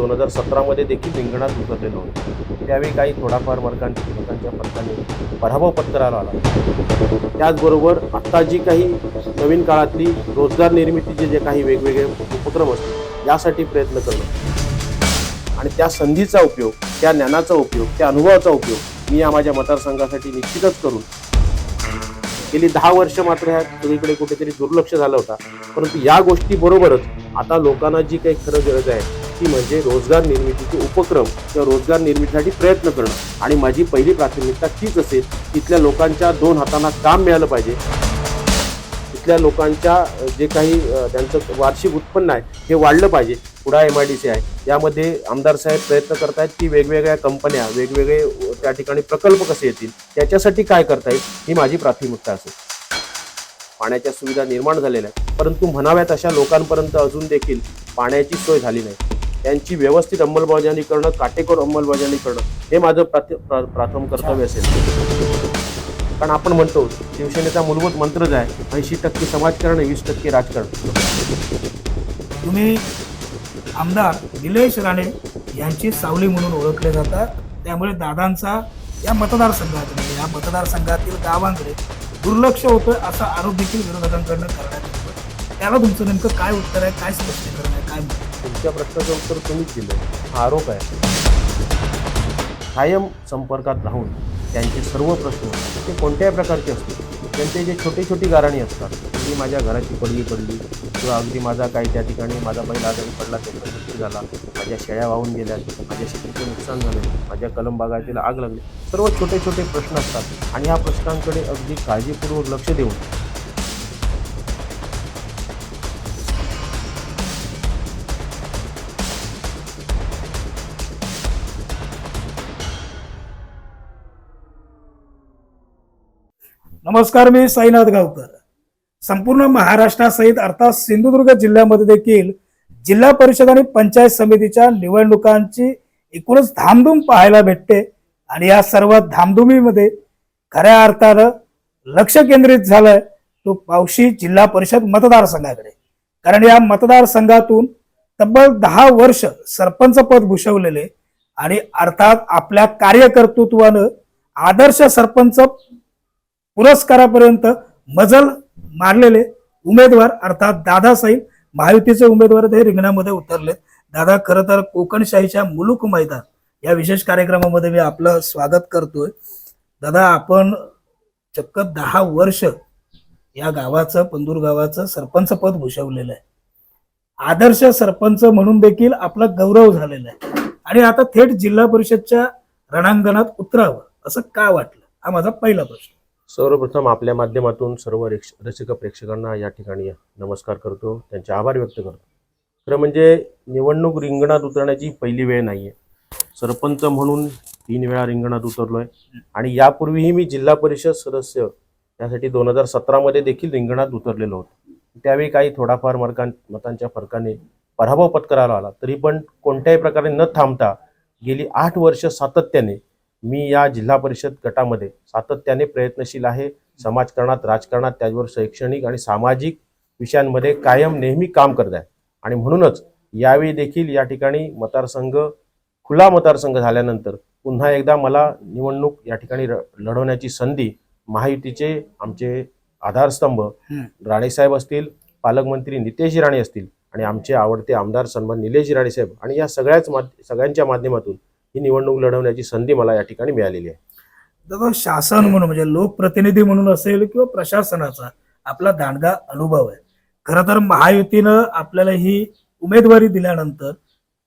दोन हजार सतरामध्ये देखील रिंगणात उतरलेलो होतो. त्यावेळी काही थोडाफार वर्गांच्या लोकांच्या फरकाने पराभव पत्कराला आला. त्याचबरोबर आत्ता जी काही नवीन काळातली रोजगार निर्मितीचे जे काही वेगवेगळे उपक्रम असतील यासाठी प्रयत्न करणं आणि त्या संधीचा उपयोग त्या ज्ञानाचा उपयोग त्या अनुभवाचा उपयोग मी या माझ्या मतदारसंघासाठी निश्चितच करून गेली दहा वर्ष मात्र ह्या सगळीकडे कुठेतरी दुर्लक्ष झालं होता. परंतु या गोष्टीबरोबरच आता लोकांना जी काही खरं गरज आहे ती म्हणजे रोजगार निर्मितीचे उपक्रम किंवा रोजगार निर्मितीसाठी प्रयत्न करणं. आणि माझी पहिली प्राथमिकता तीच असेल तिथल्या लोकांच्या दोन हातांना काम मिळालं पाहिजे. तिथल्या लोकांच्या जे काही त्यांचं वार्षिक उत्पन्न आहे हे वाढलं पाहिजे. पुढा एम आय डी सी आहे. यामध्ये आमदार साहेब प्रयत्न करतायत की वेगवेगळ्या कंपन्या वेगवेगळे त्या ठिकाणी प्रकल्प कसे येतील त्याच्यासाठी काय करता येईल ही माझी प्राथमिकता असेल. पाण्याच्या सुविधा निर्माण झालेल्या आहेत. परंतु म्हणाव्यात अशा लोकांपर्यंत अजून देखील पाण्याची सोय झाली नाही. त्यांची व्यवस्थित अंमलबजावणी करणं काटेकोर अंमलबजावणी करणं हे माझं प्राथ प्राथम कर्तव्य असेल. कारण आपण म्हणतो शिवसेनेचा मूलभूत मंत्रच आहे ऐंशी टक्के समाजकारण वीस टक्के राजकारण. तुम्ही आमदार निलेश राणे यांची सावली म्हणून ओळखले जातात. त्यामुळे दादांचा या मतदारसंघात या मतदारसंघातील गावांकडे दुर्लक्ष होतं असा आरोप देखील विरोधकांकडनं करण्यात येतो त्याला तुमचं नेमकं काय उत्तर आहे काय स्पष्टीकरण आहे? काय तुमच्या प्रश्नाचं उत्तर तुम्हीच दिलं. हा आरोप आहे. कायम संपर्कात राहून त्यांचे सर्व प्रश्न ते कोणत्याही प्रकारचे असतील त्यांचे जे छोटी छोटी गाराणी असतात की माझ्या घराची पडली पडली. किंवा अगदी माझा काही त्या ठिकाणी माझा बैल आजारी पडला त्याचा मृत्यू झाला. माझ्या शेळ्या वाहून गेल्या माझ्या शेतीचे नुकसान झाले माझ्या कलम बागायतीला आग लागली. सर्व छोटे छोटे प्रश्न असतात. आणि ह्या प्रश्नांकडे अगदी काळजीपूर्वक लक्ष देऊन नमस्कार मी साईनाथ गावकर. संपूर्ण महाराष्ट्रासहित अर्थात सिंधुदुर्ग जिल्ह्यामध्ये देखील जिल्हा परिषद आणि पंचायत समितीच्या निवडणुकांची एकूणच धामधूम पाहायला भेटते आणि या सर्व धामधुमीमध्ये खऱ्या अर्थानं लक्ष केंद्रित झालंय तो पावशी जिल्हा परिषद मतदारसंघाकडे. कारण या मतदारसंघातून तब्बल दहा वर्ष सरपंच पद भूषवलेले आणि अर्थात आपल्या कार्यकर्तृत्वानं आदर्श सरपंच पुरस्कारापर्यंत मजल मारलेले उमेदवार अर्थात दादासाहेब महायुतीचे उमेदवार ते रिंगणामध्ये उतरलेत दादा खरं तर कोकणशाहीच्या मुलुक मैदान या विशेष कार्यक्रमामध्ये मी आपलं स्वागत करतोय. दादा आपण चक्क दहा वर्ष या गावाचं पंदूर गावाचं सरपंच पद भूषवलेलं आहे. आदर्श सरपंच म्हणून देखील आपला गौरव झालेला आहे. आणि आता थेट जिल्हा परिषदच्या रणांगणात उतरावं असं का वाटलं? हा माझा पहिला प्रश्न. सर्वप्रथम आपल्या माध्यमातून सर्व रेक्ष रसिक प्रेक्षकांना या ठिकाणी नमस्कार करतो. त्यांचे आभार व्यक्त करतो. खरं म्हणजे निवडणूक रिंगणात उतरण्याची पहिली वेळ नाही आहे सरपंच म्हणून तीन वेळा रिंगणात उतरलो आहे आणि यापूर्वीही मी जिल्हा परिषद सदस्य यासाठी दोन हजार सतरामध्ये देखील रिंगणात उतरलेलो होतो. त्यावेळी काही थोडाफार मरकां मतांच्या फरकाने पराभव पत्कराला आला. तरी पण कोणत्याही प्रकारे न थांबता गेली आठ वर्ष सातत्याने मी या जिल्हा परिषद गटामध्ये सातत्याने प्रयत्नशील आहे समाजकारणात राजकारणात त्याचबरोबर शैक्षणिक आणि सामाजिक विषयांमध्ये कायम नेहमी काम करत आहे आणि म्हणूनच यावेळी देखील या ठिकाणी मतदारसंघ खुला मतदारसंघ झाल्यानंतर पुन्हा एकदा मला निवडणूक या ठिकाणी लढवण्याची संधी महायुतीचे आमचे आधारस्तंभ. राणेसाहेब असतील पालकमंत्री नितेश राणे असतील आणि आमचे आवडते आमदार सन्मान निलेश राणे साहेब आणि या सगळ्याच माध्य सगळ्यांच्या माध्यमातून ही निवडणूक लढवण्याची संधी मला या ठिकाणी मिळालेली आहे. दादा शासन म्हणून म्हणजे लोकप्रतिनिधी म्हणून असेल किंवा प्रशासनाचा आपला दांडगा अनुभव आहे. खरं तर महायुतीनं आपल्याला ही उमेदवारी दिल्यानंतर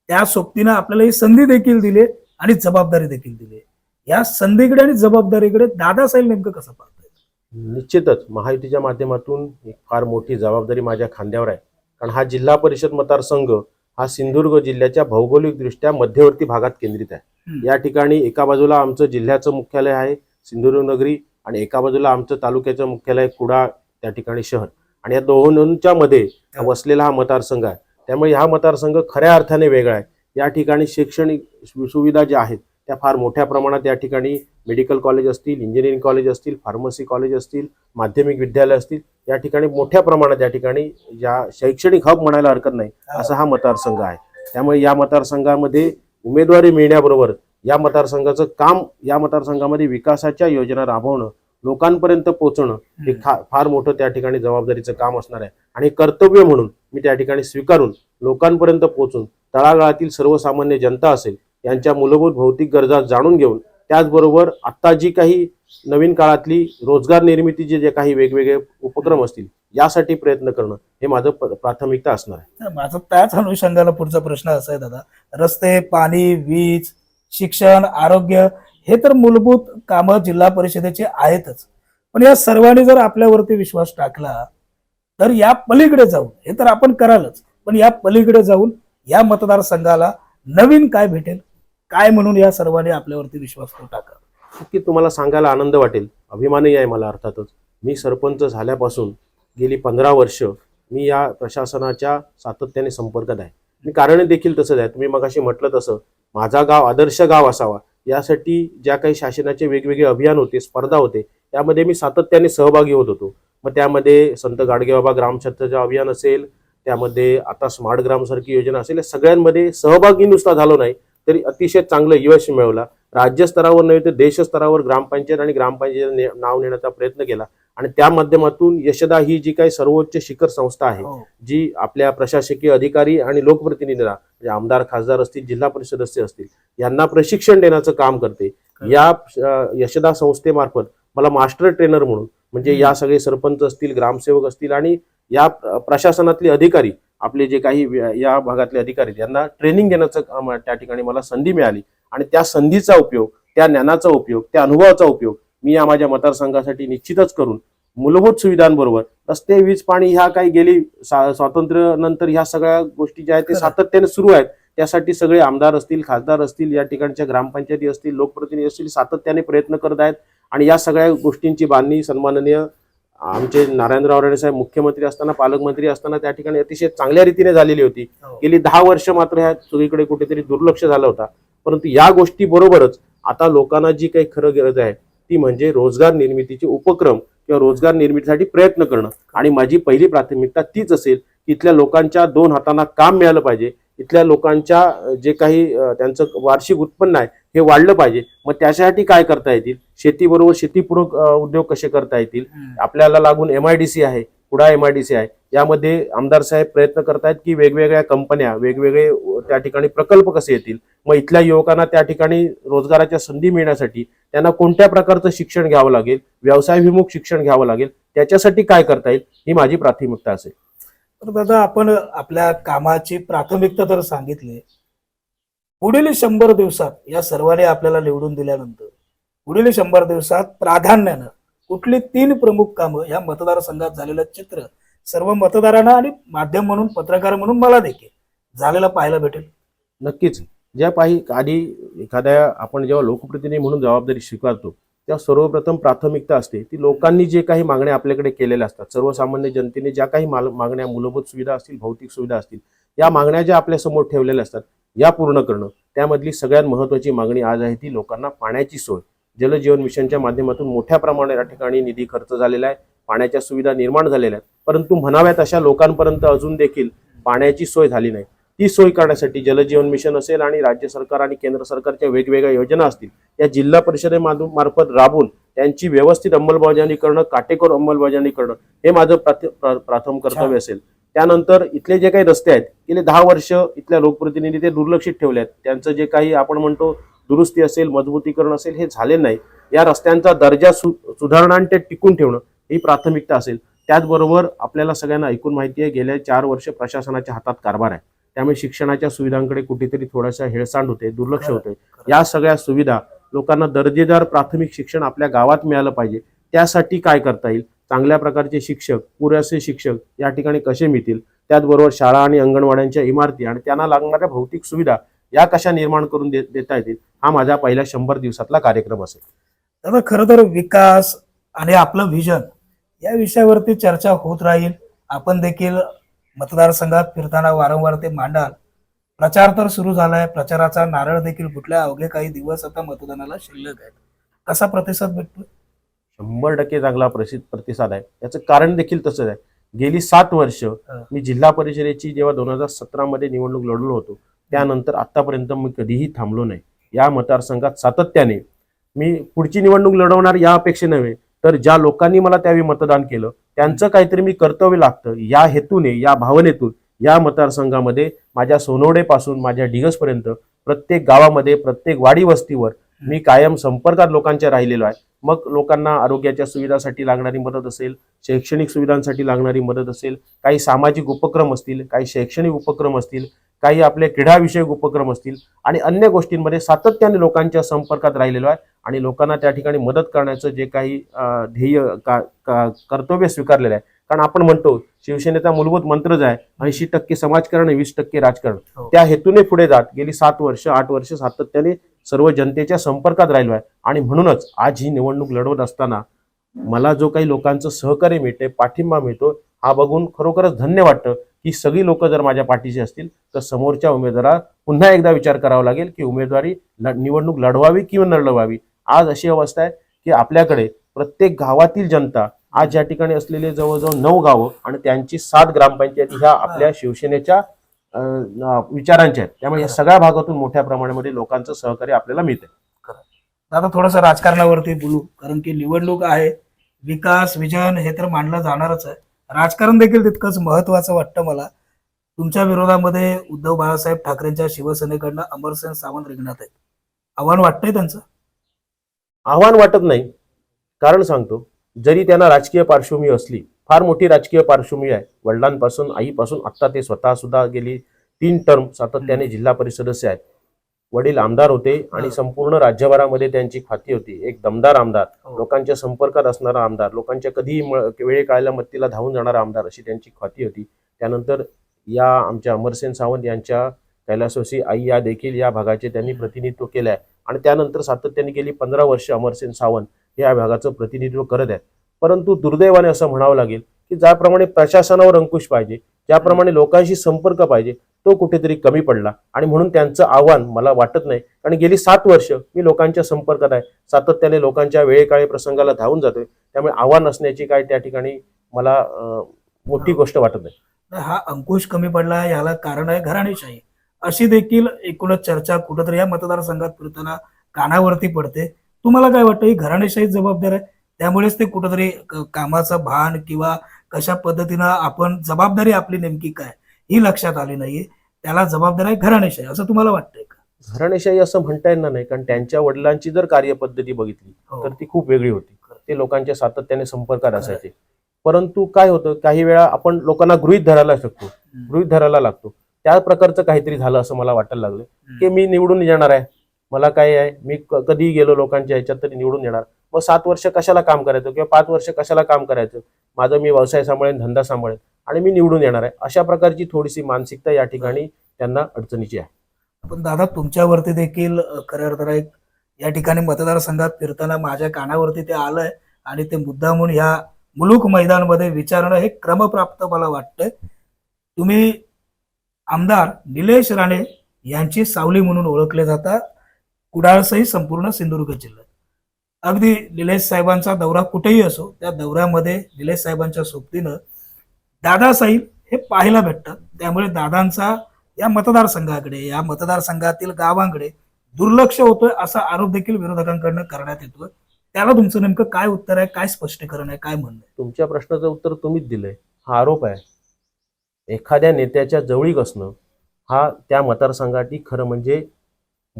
त्या सोबतीनं आपल्याला ही संधी देखील दिली आणि जबाबदारी देखील दिली या संधीकडे आणि जबाबदारीकडे दादासाहेब नेमकं कसं पाहताय? निश्चितच महायुतीच्या माध्यमातून एक फार मोठी जबाबदारी माझ्या खांद्यावर आहे. कारण हा जिल्हा परिषद मतदारसंघ हा सिंधुदुर्ग जिल्ह्याच्या भौगोलिकदृष्ट्या मध्यवर्ती भागात केंद्रित आहे. या ठिकाणी एका बाजूला आमचं जिल्ह्याचं मुख्यालय आहे सिंधुदुर्ग नगरी आणि एका बाजूला आमचं तालुक्याचं मुख्यालय कुडा त्या ठिकाणी शहर. आणि या दोन्हीच्या मध्ये वसलेला हा मतदारसंघ आहे. त्यामुळे हा मतदारसंघ खऱ्या अर्थाने वेगळा आहे. या ठिकाणी शैक्षणिक सुविधा ज्या आहेत त्या फार मोठ्या प्रमाणात या ठिकाणी मेडिकल कॉलेज असतील इंजिनिअरिंग कॉलेज असतील फार्मसी कॉलेज असतील माध्यमिक विद्यालय असतील या ठिकाणी मोठ्या प्रमाणात या ठिकाणी या शैक्षणिक हब म्हणायला हरकत नाही असा हा मतदारसंघ आहे. त्यामुळे या मतदारसंघामध्ये उमेदवारी मिळण्याबरोबर या मतदारसंघाचं काम या मतदारसंघामध्ये विकासाच्या योजना राबवणं लोकांपर्यंत पोहोचणं हे फार मोठं त्या ठिकाणी जबाबदारीचं काम असणार आहे. आणि कर्तव्य म्हणून मी त्या ठिकाणी स्वीकारून लोकांपर्यंत पोहोचून तळागाळातील सर्वसामान्य जनता असेल यांच्या मूलभूत भौतिक गरजा जाणून घेऊन त्याचबरोबर आता जी काही नवीन काळातली रोजगार निर्मितीचे जे काही वेगवेगळे उपक्रम असतील यासाठी प्रयत्न करणं हे माझं प्राथमिकता असणार आहे. माझं माझा त्याच अनुषंगाला पुढचा प्रश्न असा आहे दादा. रस्ते पाणी वीज शिक्षण आरोग्य हे तर मूलभूत कामं जिल्हा परिषदेचे आहेतच. पण या सर्वांनी जर आपल्यावरती विश्वास टाकला तर या पलीकडे जाऊन हे तर आपण करालच पण या पलीकडे जाऊन या मतदारसंघाला नवीन काय भेटेल? काय म्हणून या सर्वांनी आपल्यावरती विश्वास तो टाका? नक्की तुम्हाला सांगायला आनंद वाटेल. अभिमानही आहे मला अर्थातच. मी सरपंच झाल्यापासून गेली पंधरा वर्ष मी या प्रशासनाच्या सातत्याने संपर्कात आहे. मी कारण देखील तसंच आहे. तुम्ही मगाशी म्हटलं तसं माझा गाव आदर्श गाव असावा. यासाठी ज्या काही शासनाचे वेगवेगळे अभियान होते स्पर्धा होते त्यामध्ये मी सातत्याने सहभागी होत होतो. मग त्यामध्ये संत गाडगेबाबा ग्रामछत्रचं अभियान असेल त्यामध्ये आता स्मार्ट ग्रामसारखी योजना असेल या सगळ्यांमध्ये सहभागी नुसता झालो नाही. तरी अतिशय चांगलं यश मिळवला राज्य स्तरावर नव्हे तर देश स्तरावर ग्रामपंचायत आणि ग्रामपंचायत नाव नेण्याचा प्रयत्न केला आणि त्या माध्यमातून यशदा ही जी काही सर्वोच्च शिखर संस्था आहे हो. जी आपल्या प्रशासकीय अधिकारी आणि लोकप्रतिनिधींना म्हणजे आमदार खासदार असतील जिल्हा परिषद सदस्य असतील यांना प्रशिक्षण देण्याचं काम करते या यशदा संस्थेमार्फत मला मास्टर ट्रेनर म्हणून म्हणजे. या सगळे सरपंच असतील ग्रामसेवक असतील आणि या प्र- प्रशासनातले अधिकारी आपले जे काही या भागातले अधिकारी यांना ट्रेनिंग देण्याचं काम त्या ठिकाणी मला संधी मिळाली. आणि त्या संधीचा उपयोग त्या ज्ञानाचा उपयोग त्या अनुभवाचा उपयोग मी या माझ्या मतदारसंघासाठी निश्चितच करून मूलभूत सुविधांबरोबर रस्ते वीज पाणी ह्या काही गेली सा- स्वातंत्र्य नंतर ह्या सगळ्या गोष्टी ज्या आहेत ते. सातत्याने सुरू आहेत. त्यासाठी सगळे आमदार असतील खासदार असतील या ठिकाणच्या ग्रामपंचायती असतील लोकप्रतिनिधी असतील सातत्याने प्रयत्न करत आहेत. आणि या सगळ्या गोष्टींची बांधणी सन्माननीय आमचे नारायणराव राणे साहेब मुख्यमंत्री असताना पालकमंत्री असताना त्या ठिकाणी अतिशय चांगल्या रीतीने झालेली होती. हो. गेली दहा वर्ष मात्र ह्या सगळीकडे कुठेतरी दुर्लक्ष झालं होता. परंतु या गोष्टी बरोबरच आता लोकांना जी काही खरं गरज आहे ती म्हणजे रोजगार निर्मितीचे उपक्रम किंवा रोजगार निर्मितीसाठी प्रयत्न करणं. आणि माझी पहिली प्राथमिकता तीच असेल की इथल्या लोकांच्या दोन हातांना काम मिळालं पाहिजे. इथल्या लोकांच्या जे काही त्यांचं वार्षिक उत्पन्न आहे हे वाढलं पाहिजे. मग त्याच्यासाठी काय करता येतील? शेतीबरोबर शेतीपूरक उद्योग कसे करता येतील. आपल्याला लागून एम आय डी सी आहे कुडा एम आय डी सी आहे. यामध्ये आमदार साहेब प्रयत्न करतायत की वेगवेगळ्या कंपन्या वेगवेगळे त्या ठिकाणी प्रकल्प कसे येतील? मग इथल्या युवकांना त्या ठिकाणी रोजगाराच्या संधी मिळण्यासाठी त्यांना कोणत्या प्रकारचं शिक्षण घ्यावं लागेल? व्यवसायभिमुख शिक्षण घ्यावं लागेल? त्याच्यासाठी काय करता येईल? ही माझी प्राथमिकता असेल. तर दादा आपण आपल्या कामाची प्राथमिकता तर सांगितली पुढील शंभर दिवसात या सर्वांनी आपल्याला निवडून दिल्यानंतर पुढील शंभर दिवसात प्राधान्यानं कुठली तीन प्रमुख कामं या मतदारसंघात झालेलं चित्र सर्व मतदारांना आणि माध्यम म्हणून पत्रकार म्हणून मला देखील झालेलं पाहायला भेटेल. नक्कीच. ज्या पाही आधी एखाद्या आपण जेव्हा लोकप्रतिनिधी म्हणून जबाबदारी स्वीकारतो तेव्हा सर्वप्रथम प्राथमिकता असते. ती लोकांनी जे काही मागण्या आपल्याकडे केलेल्या असतात. सर्वसामान्य जनतेने ज्या काही माल- मागण्या मूलभूत सुविधा असतील भौतिक सुविधा असतील या मागण्या ज्या आपल्यासमोर ठेवलेल्या असतात या पूर्ण करणं. त्यामधली सगळ्यात महत्त्वाची मागणी आज आहे ती लोकांना पाण्याची सोय. जलजीवन मिशनच्या माध्यमातून मोठ्या प्रमाणात या ठिकाणी निधी खर्च झालेला आहे. पाण्याच्या सुविधा निर्माण झालेल्या आहेत. परंतु म्हणाव्यात अशा लोकांपर्यंत अजून देखील पाण्याची सोय झाली नाही. ती सोय करण्यासाठी जलजीवन मिशन असेल आणि राज्य सरकार आणि केंद्र सरकारच्या वेगवेगळ्या योजना असतील या जिल्हा परिषदेमाधून मार्फत राबून त्यांची व्यवस्थित अंमलबजावणी करणं काटेकोर अंमलबजावणी करणं हे माझं प्राथ- प्रा- प्रथम कर्तव्य असेल. त्यानंतर इथले जे काही रस्ते आहेत गेले दहा वर्ष इथल्या लोकप्रतिनिधी ते दुर्लक्षित ठेवले आहेत. त्यांचं जे काही आपण म्हणतो दुरुस्ती असेल मजबूतीकरण असेल हे झाले नाही. या रस्त्यांचा दर्जा सु सुधारणा आणि ते टिकून ठेवणं ही प्राथमिकता असेल. त्याचबरोबर आपल्याला सगळ्यांना ऐकून माहिती आहे गेल्या चार वर्ष प्रशासनाच्या हातात कारभार आहे. त्यामुळे शिक्षणाच्या सुविधांकडे कुठेतरी थोडासा हेळसांड होते दुर्लक्ष होते. या सगळ्या सुविधा लोकांना दर्जेदार प्राथमिक शिक्षण आपल्या गावात मिळालं पाहिजे. त्यासाठी काय करता येईल? चांगल्या प्रकारचे शिक्षक पुरेसे शिक्षक या ठिकाणी कसे मिळतील? त्याचबरोबर शाळा आणि अंगणवाड्यांच्या इमारती आणि त्यांना लागणाऱ्या भौतिक सुविधा या कशा निर्माण करून दे- देता येतील? हा माझा पहिल्या शंभर दिवसातला कार्यक्रम असेल. दादा खरं तर विकास आणि आपलं व्हिजन या विषयावरती चर्चा होत राहील. आपण देखील मतदारसंघात फिरताना वारंवार ते मांडाल. प्रचार तर सुरू झालाय. प्रचाराचा नारळ देखील फुटलाय. अवघे काही दिवस आता मतदानाला शिल्लक आहेत. कसा प्रतिसाद भेटतोय? शंभर टक्के चांगला प्रसिद्ध प्रतिसाद आहे. याचं कारण देखील तसंच आहे. गेली सात वर्ष मी जिल्हा परिषदेची जेव्हा दोन हजार सतरा मध्ये निवडणूक लढलो होतो त्यानंतर आतापर्यंत मी कधीही थांबलो नाही. या मतदारसंघात सातत्याने मी पुढची निवडणूक लढवणार या अपेक्षे नव्हे तर ज्या लोकांनी मला त्यावेळी मतदान केलं त्यांचं काहीतरी मी कर्तव्य लागतं. या हेतूने या भावनेतून या मतदारसंघामध्ये माझ्या सोनवडेपासून माझ्या डिगसपर्यंत प्रत्येक गावामध्ये प्रत्येक वाडी वस्तीवर मी कायम संपर्कात लोकांच्या राहिलेलो आहे. मग लोकांना आरोग्याच्या सुविधासाठी लागणारी मदत असेल शैक्षणिक सुविधांसाठी लागणारी मदत असेल काही सामाजिक उपक्रम असतील काही शैक्षणिक उपक्रम असतील काही आपले क्रीडाविषयक उपक्रम असतील आणि अन्य गोष्टींमध्ये सातत्याने लोकांच्या संपर्कात राहिलेलो आहे आणि लोकांना त्या ठिकाणी मदत करण्याचं जे काही ध्येय का, का कर्तव्य स्वीकारलेलं आहे. कारण आपण म्हणतो शिवसेनेचा मूलभूत मंत्रच आहे ऐंशी टक्के समाजकारण वीस टक्के राजकारण. हो. त्या हेतूने पुढे जात गेली सात वर्ष आठ वर्ष सातत्याने सर्व जनतेच्या संपर्कात राहिलो आहे आणि म्हणूनच आज ही निवडणूक लढवत असताना मला जो काही लोकांचं सहकार्य मिळते पाठिंबा मिळतो हा बघून खरोखरच धन्य वाटतं. ही सगळी लोक जर माझ्या पाठीशी असतील तर समोरच्या उमेदवारा पुन्हा एकदा विचार करावा लागेल की उमेदवारी निवडणूक लढवावी किंवा न लढवावी आज अशी अवस्था आहे की आपल्याकडे प्रत्येक गावातील जनता आज या ठिकाणी असलेले जवळजवळ नऊ गावं आणि त्यांची सात ग्रामपंचायत ह्या आपल्या शिवसेनेच्या विचारांच्या आहेत. त्यामुळे या सगळ्या भागातून मोठ्या प्रमाणामध्ये लोकांचं सहकार्य आपल्याला मिळते आता थोडंसं राजकारणावरती बोलू कारण की निवडणूक आहे. विकास विजन हे तर मांडलं जाणारच आहे. राजकारण देखील तितकंच महत्वाचं वाटतं मला. तुमच्या विरोधामध्ये उद्धव बाळासाहेब ठाकरेंच्या शिवसेनेकडनं अमरसेन सावंत रिंगणात आहेत. आव्हान वाटतंय त्यांचं? आव्हान वाटत नाही. कारण सांगतो जरी त्यांना राजकीय पार्श्वभूमी असली फार मोठी राजकीय पार्श्वभूमी आहे. वडिलांपासून आईपासून आत्ता ते स्वतः सुद्धा गेली तीन टर्म सातत्याने जिल्हा परिषद सदस्य आहेत. वडील आमदार होते आणि. संपूर्ण राज्यभरामध्ये त्यांची ख्याती होती एक दमदार आमदार हो. लोकांच्या संपर्कात असणारा आमदार लोकांच्या कधीही वेळ काळाला मत्तीला धावून जाणारा आमदार अशी त्यांची ख्याती होती त्यानंतर या आमच्या अमरसेन सावंत यांच्या कैलासवासी आई या देखील या भागाचे त्यांनी प्रतिनिधित्व केलं आहे आणि त्यानंतर सातत्याने गेली पंधरा वर्ष अमरसेन सावंत हे या भागाचं प्रतिनिधित्व करत आहेत परंतु दुर्दैवाने असं म्हणावं लागेल की ज्याप्रमाणे प्रशासनावर अंकुश पाहिजे ज्याप्रमाणे लोकांशी संपर्क पाहिजे तो कुठेतरी कमी पडला. आणि म्हणून त्यांचं आव्हान मला वाटत नाही. कारण गेली सात वर्ष मी लोकांच्या संपर्कात आहे. सातत्याने लोकांच्या वेळेकाळी प्रसंगाला धावून जातोय. त्यामुळे आव्हान असण्याची काय त्या ठिकाणी मला मोठी गोष्ट वाटत नाही. तर हा अंकुश कमी पडला याला कारण आहे घराणेशाही. अशी देखील एकूणच चर्चा कुठंतरी या मतदारसंघात फिरताना कानावरती पडते. तुम्हाला काय वाटतं ही घराणेशाही जबाबदार आहे? त्यामुळेच ते कुठंतरी कामाचं भान किंवा कशा पद्धतीनं आपण जबाबदारी आपली नेमकी काय? ही लक्षात आली नाहीये. त्याला जबाबदार आहे घराणेशाही असं तुम्हाला वाटतंय का? घराणेशाही असं म्हणता येणार नाही कारण त्यांच्या वडिलांची जर कार्यपद्धती बघितली हो. तर ती खूप वेगळी होती. ते लोकांच्या सातत्याने संपर्कात असायचे. परंतु काय होतं काही वेळा आपण लोकांना गृहित धरायला शकतो गृहित धरायला लागतो. त्या प्रकारचं काहीतरी झालं असं मला वाटायला लागलं की मी निवडून येणार आहे. मला काय आहे मी कधी गेलो लोकांच्या ह्याच्यात तरी निवडून येणार. मग सात वर्ष कशाला काम करायचं किंवा पाच वर्ष कशाला काम करायचं? माझं मी व्यवसाय सांभाळेन धंदा सांभाळेन. आणि मी निवडून येणार आहे. अशा प्रकारची थोडीशी मानसिकता या ठिकाणी त्यांना अडचणीची आहे. पण दादा तुमच्यावरती देखील खऱ्या अर्थानं एक या ठिकाणी मतदारसंघात फिरताना माझ्या कानावरती ते आलंय आणि ते मुद्दामून ह्या मुलुक मैदानमध्ये विचारणं हे क्रमप्राप्त मला वाटतंय. तुम्ही आमदार निलेश राणे यांची सावली म्हणून ओळखले जाता कुडाळसही संपूर्ण सिंधुदुर्ग जिल्ह्यात. अगदी निलेश साहेबांचा दौरा कुठेही असो त्या दौऱ्यामध्ये निलेश साहेबांच्या सोबतीनं दादासाहेब हे पाहायला भेटतात. त्यामुळे दादांचा या मतदारसंघाकडे या मतदारसंघातील गावांकडे दुर्लक्ष होतोय असा आरोप देखील विरोधकांकडनं करण्यात येतोय. त्याला तुमचं नेमकं काय उत्तर आहे काय स्पष्टीकरण आहे काय म्हणणं आहे? तुमच्या प्रश्नाचं उत्तर तुम्हीच दिलंय. हा आरोप आहे. एखाद्या नेत्याच्या जवळीक असणं हा त्या मतदारसंघाची खरं म्हणजे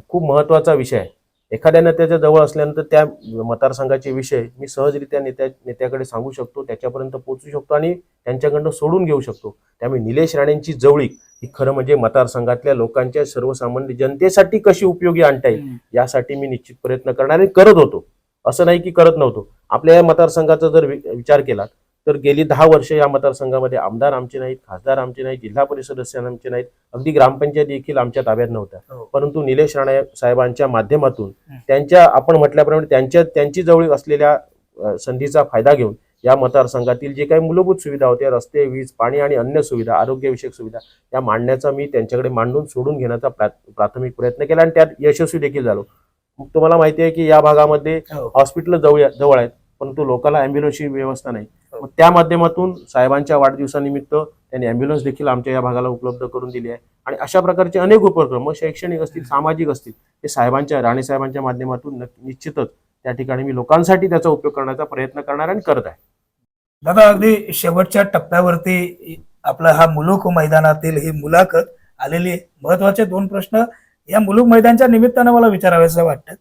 खूप महत्त्वाचा विषय आहे. एखाद्या नेत्याच्या जवळ असल्यानंतर त्या मतदारसंघाचे विषय मी सहजरित्या नेत्या नेत्याकडे सांगू शकतो त्याच्यापर्यंत पोहोचू शकतो आणि त्यांच्याकडनं सोडून घेऊ शकतो. त्यामुळे निलेश राणेंची जवळीक ही खरं म्हणजे मतदारसंघातल्या लोकांच्या सर्वसामान्य जनतेसाठी कशी उपयोगी आणता येईल यासाठी मी निश्चित प्रयत्न करणार आणि करत होतो. असं नाही की करत नव्हतो. आपल्या या मतदारसंघाचा जर विचार केला तर गेली दहा वर्ष या मतदारसंघामध्ये आमदार आमचे नाहीत खासदार आमचे नाहीत जिल्हा परिषद सदस्य आमचे नाहीत अगदी ग्रामपंचायत देखील आमच्या ताब्यात नव्हत्या हो. परंतु निलेश राणे साहेबांच्या माध्यमातून. त्यांच्या आपण म्हटल्याप्रमाणे त्यांच्या त्यांची जवळ असलेल्या संधीचा फायदा घेऊन या मतदारसंघातील जे काही मूलभूत सुविधा होत्या रस्ते वीज पाणी आणि अन्य सुविधा आरोग्यविषयक सुविधा या मांडण्याचा मी त्यांच्याकडे मांडून सोडून घेण्याचा प्रा- प्राथमिक प्रयत्न केला आणि त्यात यशस्वी देखील झालो तुम्हाला माहिती आहे की या भागामध्ये हो. हॉस्पिटल जवळ जवळ आहेत परंतु लोकांना अँब्युलन्सची व्यवस्था नाही मग त्या माध्यमातून साहेबांच्या वाढदिवसानिमित्त त्यांनी अँब्युलन्स देखील आमच्या या भागाला उपलब्ध करून दिली आहे. आणि अशा प्रकारचे अनेक उपक्रम मग शैक्षणिक असतील सामाजिक असतील हे साहेबांच्या राणे साहेबांच्या माध्यमातून निश्चितच त्या ठिकाणी मी लोकांसाठी त्याचा उपयोग करण्याचा प्रयत्न करणार आणि करत आहे. दादा अगदी शेवटच्या टप्प्यावरती आपला हा मुलुक मैदानातील ही मुलाखत आलेली महत्त्वाचे दोन प्रश्न या मुलुक मैदानच्या निमित्तानं मला विचारावेसे वाटतात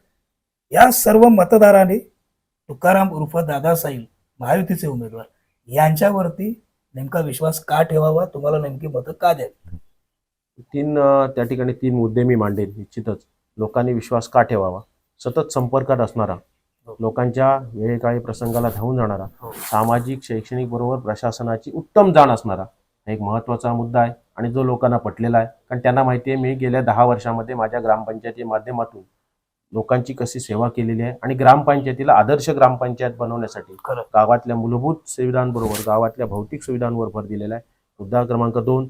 या सर्व मतदारांनी तुकाराम उर्फ दादा साईल महायुतीचे उमेदवार. यांच्यावरती नेमका विश्वास का ठेवावा? तुम्हाला नेमकी मतं का द्यावी तीन त्या ठिकाणी तीन मुद्दे मी मांडेन निश्चितच. लोकांनी विश्वास का ठेवावा? सतत संपर्कात असणारा लोकांच्या वेळेकाळी प्रसंगाला धावून जाणारा हो. सामाजिक शैक्षणिक बरोबर प्रशासनाची उत्तम जाण असणारा हा एक महत्त्वाचा मुद्दा आहे आणि जो लोकांना पटलेला आहे. कारण त्यांना माहिती आहे मी गेल्या दहा वर्षामध्ये माझ्या ग्रामपंचायती माध्यमातून लोकांची कशी सेवा केलेली आहे आणि ग्रामपंचायतीला आदर्श ग्रामपंचायत बनवण्यासाठी खरं. गावातल्या मूलभूत सुविधांबरोबर गावातल्या भौतिक सुविधांवर भर दिलेला आहे. मुद्दा क्रमांक दोन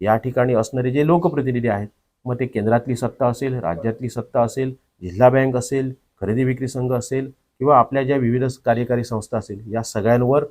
या ठिकाणी असणारे जे लोकप्रतिनिधी आहेत मग ते केंद्रातली सत्ता असेल राज्यातली सत्ता असेल जिल्हा बँक असेल खरेदी विक्री संघ असेल किंवा आपल्या ज्या विविध कार्यकारी संस्था असेल या सगळ्यांवर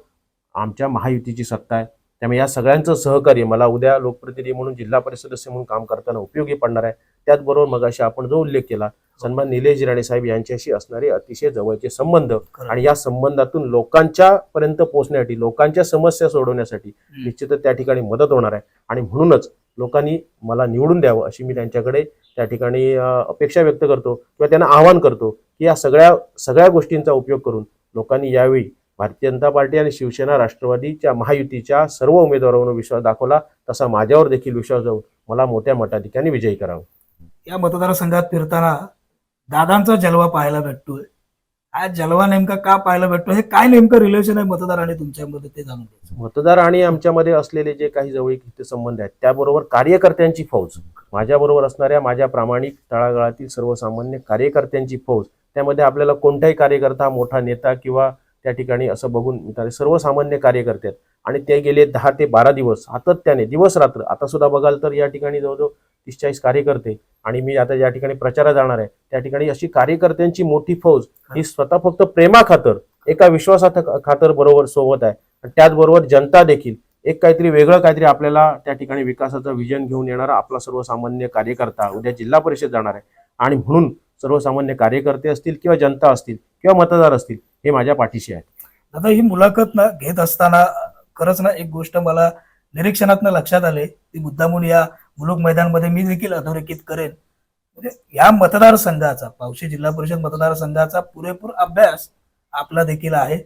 आमच्या महायुतीची सत्ता आहे. त्यामुळे या सगळ्यांचं सहकार्य मला उद्या लोकप्रतिनिधी म्हणून जिल्हा परिषद सदस्य म्हणून काम करताना उपयोगी पडणार आहे. त्याचबरोबर मगाशी आपण जो उल्लेख केला सन्मान निलेश राणे साहेब यांच्याशी असणारे अतिशय जवळचे संबंध. आणि या संबंधातून लोकांच्या पर्यंत पोहोचण्यासाठी लोकांच्या समस्या सोडवण्यासाठी निश्चितच त्या ठिकाणी मदत होणार आहे. आणि म्हणूनच लोकांनी मला निवडून द्यावं अशी मी त्यांच्याकडे त्या ठिकाणी अपेक्षा व्यक्त करतो किंवा त्यांना आवाहन करतो की या सगळ्या सगळ्या गोष्टींचा उपयोग करून लोकांनी यावेळी भारतीय जनता पार्टी आणि शिवसेना राष्ट्रवादीच्या महायुतीच्या सर्व उमेदवारांवर विश्वास दाखवला तसा माझ्यावर देखील विश्वास जाऊन मला मोठ्या मताधिकाने विजयी करावं. या मतदारसंघात फिरताना दादांचा जलवा पाहायला भेटतोय. हा जलवा नेमका का पाहायला भेटतो हे काय नेमकं रिलेशन आहे मतदार आणि तुमच्यामध्ये ते जाणून घ्यायचं? मतदार आणि आमच्यामध्ये असलेले जे काही जवळीक संबंध आहेत त्याबरोबर कार्यकर्त्यांची फौज. माझ्याबरोबर असणाऱ्या माझ्या प्रामाणिक तळागाळातील सर्वसामान्य कार्यकर्त्यांची फौज. त्यामध्ये आपल्याला कोणताही कार्यकर्ता मोठा नेता किंवा त्या ठिकाणी असं बघून सर्वसामान्य कार्यकर्ते आहेत. आणि ते गेले दहा ते बारा दिवस सातत्याने दिवस रात्र. आता सुद्धा बघाल तर या ठिकाणी जवळजवळ तीस चाळीस कार्यकर्ते आणि मी आता ज्या ठिकाणी प्रचारात जाणार आहे त्या ठिकाणी अशी कार्यकर्त्यांची मोठी फौज ही स्वतः फक्त प्रेमा खातर एका विश्वासात खातर बरोबर सोबत आहे. आणि त्याचबरोबर जनता देखील एक काहीतरी वेगळं काहीतरी आपल्याला त्या ठिकाणी विकासाचं विजन घेऊन येणारा आपला सर्वसामान्य कार्यकर्ता उद्या जिल्हा परिषद जाणार आहे. आणि म्हणून सर्वसामान्य कार्यकर्ते असतील किंवा जनता असतील किंवा मतदार असतील हे माझ्या पाठीशी आहेत. आता ही मुलाखत ना घेत असताना खरंच ना एक गोष्ट मला निरीक्षणातनं लक्षात आले. ती मुद्दामून या मुलुक मैदानमध्ये मी देखील अधोरेखित करेन. म्हणजे या मतदारसंघाचा पावशी जिल्हा परिषद मतदारसंघाचा पुरेपूर अभ्यास आपला देखील आहे.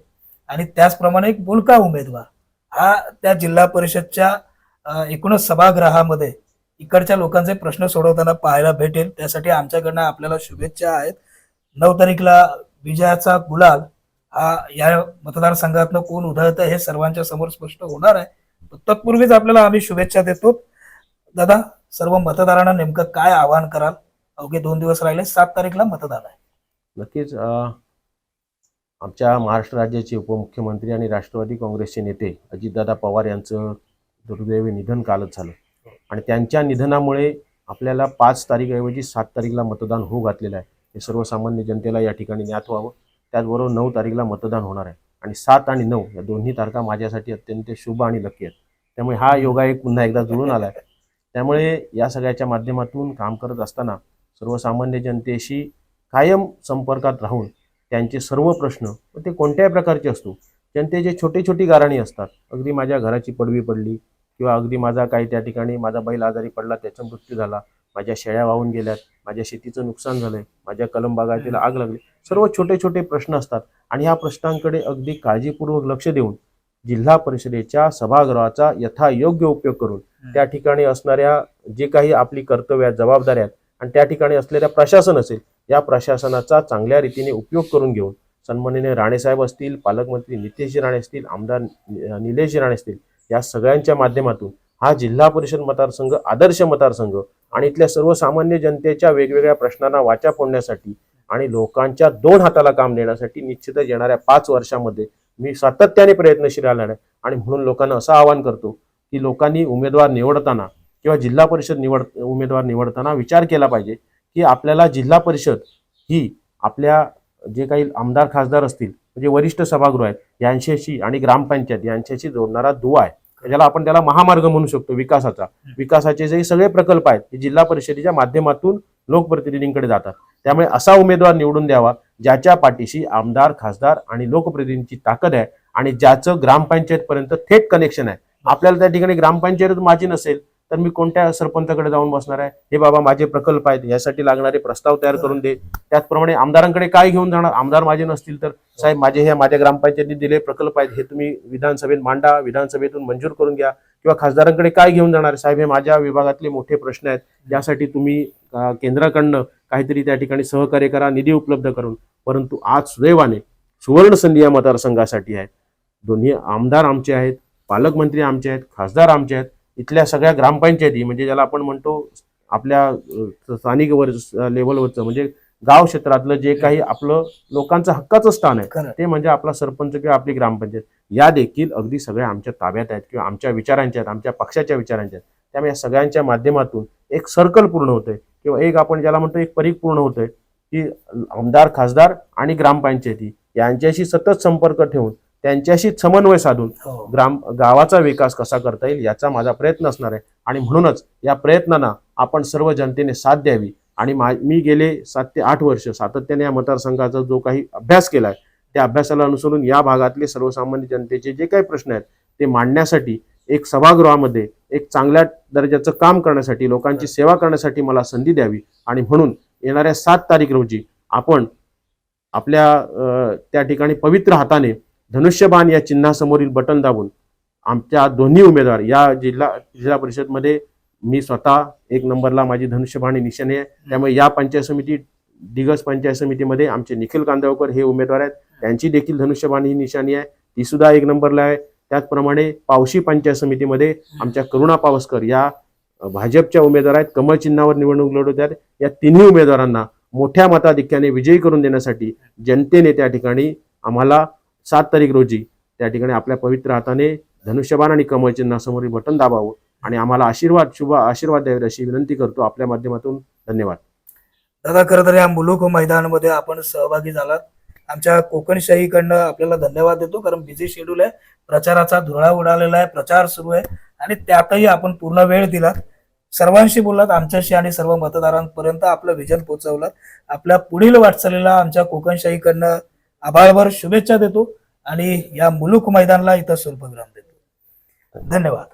आणि त्याचप्रमाणे एक बोलका उमेदवार हा त्या जिल्हा परिषदच्या एकूणच सभागृहामध्ये इकडच्या लोकांचे प्रश्न सोडवताना पाहायला भेटेल. त्यासाठी आमच्याकडनं आपल्याला शुभेच्छा आहेत. नऊ तारीखला विजयाचा गुलाल हा या मतदारसंघातनं कोण उधळतं हे सर्वांच्या समोर स्पष्ट होणार आहे. तत्पूर्वीच आपल्याला आम्ही शुभेच्छा देतो. दादा सर्व मतदारांना नेमकं काय आवाहन कराल? अवघे दोन दिवस राहिले सात तारीखला मतदान आहे. नक्कीच आमच्या महाराष्ट्र राज्याचे उपमुख्यमंत्री आणि राष्ट्रवादी काँग्रेसचे नेते अजितदादा पवार यांचं दुर्दैवी निधन कालच झालं. आणि त्यांच्या निधनामुळे आपल्याला पाच तारीखऐवजी सात तारीखला मतदान होऊ घातलेलं आहे. हे सर्वसामान्य जनतेला या ठिकाणी ज्ञात व्हावं. त्याचबरोबर नऊ तारीखला मतदान होणार आहे. आणि सात आणि नऊ या दोन्ही तारखा माझ्यासाठी अत्यंत शुभ आणि लकी आहेत. त्यामुळे हा योगा एक पुन्हा एकदा जुळून आला आहे त्यामुळे या सगळ्याच्या माध्यमातून काम करत असताना सर्वसामान्य जनतेशी कायम संपर्कात राहून त्यांचे सर्व प्रश्न ते कोणत्याही प्रकारचे असतो जनतेचे छोटे छोटी गाराणी असतात अगदी माझ्या घराची पडवी पडली किंवा अगदी माझा काही त्या ठिकाणी माझा बैल आजारी पडला त्याचा मृत्यू झाला माझ्या शेळ्या वाहून गेल्यात माझ्या शेतीचं नुकसान झालंय माझ्या कलम बागायतीला आग लागली सर्व छोटे छोटे प्रश्न असतात. आणि ह्या प्रश्नांकडे अगदी काळजीपूर्वक लक्ष देऊन जिल्हा परिषदेच्या सभागृहाचा यथायोग्य उपयोग करून त्या ठिकाणी असणाऱ्या जे काही आपली कर्तव्य जबाबदाऱ्या आहेत आणि त्या ठिकाणी असलेल्या प्रशासन असेल या प्रशासनाचा चांगल्या रीतीने उपयोग करून घेऊन सन्माननीय राणेसाहेब असतील पालकमंत्री नितेशजी राणे असतील आमदार निलेशजी राणे असतील या सगळ्यांच्या माध्यमातून हा जिल्हा परिषद मतदारसंघ आदर्श मतदारसंघ आणि इथल्या सर्वसामान्य जनतेच्या वेगवेगळ्या प्रश्नांना वाचा फोडण्यासाठी आणि लोकांच्या दोन हाताला काम देण्यासाठी निश्चितच येणाऱ्या पाच वर्षामध्ये मी सातत्याने प्रयत्नशील राहिला आहे. आणि म्हणून लोकांना असं आवाहन करतो की लोकांनी उमेदवार निवडताना किंवा जिल्हा परिषद निवड उमेदवार निवडताना विचार केला पाहिजे की आपल्याला जिल्हा परिषद ही आपल्या जे काही आमदार खासदार असतील म्हणजे वरिष्ठ सभागृह आहेत यांच्याशी आणि ग्रामपंचायत यांच्याशी जोडणारा दुवा आहे. ज्याला आपण त्याला महामार्ग म्हणू शकतो विकासाचा. विकासाचे जे सगळे प्रकल्प आहेत ते जिल्हा परिषदेच्या माध्यमातून लोकप्रतिनिधींकडे जातात. त्यामुळे असा उमेदवार निवडून द्यावा. ज्याच्या पाठीशी आमदार खासदार आणि लोकप्रतिनिधींची ताकद आहे आणि ज्याचं ग्रामपंचायतपर्यंत थेट कनेक्शन आहे. आपल्याला त्या ठिकाणी ग्रामपंचायत माझी नसेल तर मी कोणत्या सरपंचाकडे जाऊन बसणार आहे? हे बाबा माझे प्रकल्प आहेत. यासाठी लागणारे प्रस्ताव तयार करून दे. त्याचप्रमाणे आमदारांकडे काय घेऊन जाणार? आमदार माझे नसतील तर. साहेब माझे हे माझ्या ग्रामपंचायतीने दिले प्रकल्प आहेत. हे तुम्ही विधानसभेत मांडा. विधानसभेतून मंजूर करून घ्या. किंवा खासदारांकडे काय घेऊन जाणार? साहेब हे माझ्या विभागातले मोठे प्रश्न आहेत. यासाठी तुम्ही केंद्राकडनं काहीतरी त्या ठिकाणी सहकार्य करा. निधी उपलब्ध करून. परंतु आज सुदैवाने सुवर्ण संधी या मतदारसंघासाठी आहेत. दोन्ही आमदार आमचे आहेत. पालकमंत्री आमचे आहेत. खासदार आमचे आहेत. इथल्या सगळ्या ग्रामपंचायती म्हणजे ज्याला आपण म्हणतो आपल्या स्थानिक वर लेवलवरचं म्हणजे गाव क्षेत्रातलं जे काही आपलं लोकांचं हक्काचं स्थान आहे ते म्हणजे आपला सरपंच किंवा आपली ग्रामपंचायत. या देखील अगदी सगळ्या आमच्या ताब्यात आहेत किंवा आमच्या विचारांच्या आहेत आमच्या पक्षाच्या विचारांच्या आहेत. त्यामुळे या सगळ्यांच्या माध्यमातून एक सर्कल पूर्ण होतंय किंवा एक आपण ज्याला म्हणतो एक परीख पूर्ण होतोय की आमदार खासदार आणि ग्रामपंचायती यांच्याशी सतत संपर्क ठेवून त्यांच्याशी समन्वय साधून हो. ग्राम गावाचा विकास कसा करता येईल याचा माझा प्रयत्न असणार आहे. आणि म्हणूनच या प्रयत्नांना आपण सर्व जनतेने साथ द्यावी. आणि मा मी गेले सात ते आठ वर्ष सातत्याने या मतदारसंघाचा जो काही अभ्यास केलाय त्या अभ्यासाला अनुसरून या भागातले सर्वसामान्य जनतेचे जे काही प्रश्न आहेत ते मांडण्यासाठी एक सभागृहामध्ये एक चांगल्या दर्जाचं काम करण्यासाठी लोकांची सेवा करण्यासाठी मला संधी द्यावी. आणि म्हणून येणाऱ्या सात तारीख रोजी आपण आपल्या त्या ठिकाणी पवित्र हाताने धनुष्यबाण या चिन्हासमोरील बटन दाबून आमच्या दोन्ही उमेदवार या जिल्हा जिल्हा परिषदमध्ये मी स्वतः एक नंबरला माझी धनुष्यबाणी निशाणी आहे. त्यामुळे या पंचायत समिती दिगस पंचायत समितीमध्ये आमचे निखिल कांदळकर हे उमेदवार आहेत. त्यांची देखील धनुष्यबाणी ही निशाणी आहे. ती सुद्धा एक नंबरला आहे. त्याचप्रमाणे पावशी पंचायत समितीमध्ये आमच्या करुणा पावसकर या भाजपच्या उमेदवार आहेत. कमळ चिन्हावर निवडणूक लढवत आहेत या तिन्ही उमेदवारांना मोठ्या मताधिक्याने विजयी करून देण्यासाठी जनतेने त्या ठिकाणी आम्हाला सात तारीख रोजी त्या ठिकाणी आपल्या पवित्र हाताने धनुष्यबाण आणि कमळ चिन्हासमोरील बटन दाबावं आणि आम्हाला आशीर्वाद शुभ आशीर्वाद द्यावे अशी विनंती करतो. आपल्या माध्यमातून धन्यवाद. दादा खरं तर या मुलुक मैदानामध्ये आपण सहभागी झालात. आमच्या कोकणशाहीकडनं आपल्याला धन्यवाद देतो कारण बिझी शेड्यूल आहे. प्रचाराचा धुळा उडालेला आहे प्रचार सुरू आहे. आणि त्यातही आपण पूर्ण वेळ दिलात. सर्वांशी बोललात आमच्याशी आणि सर्व मतदारांपर्यंत आपलं विजन पोहोचवलं. आपल्या पुढील वाटचालीला आमच्या कोकणशाहीकडनं आभाळभर शुभेच्छा देतो आणि या मुलुक मैदानाला इथं स्वल्पविराम देतो. धन्यवाद.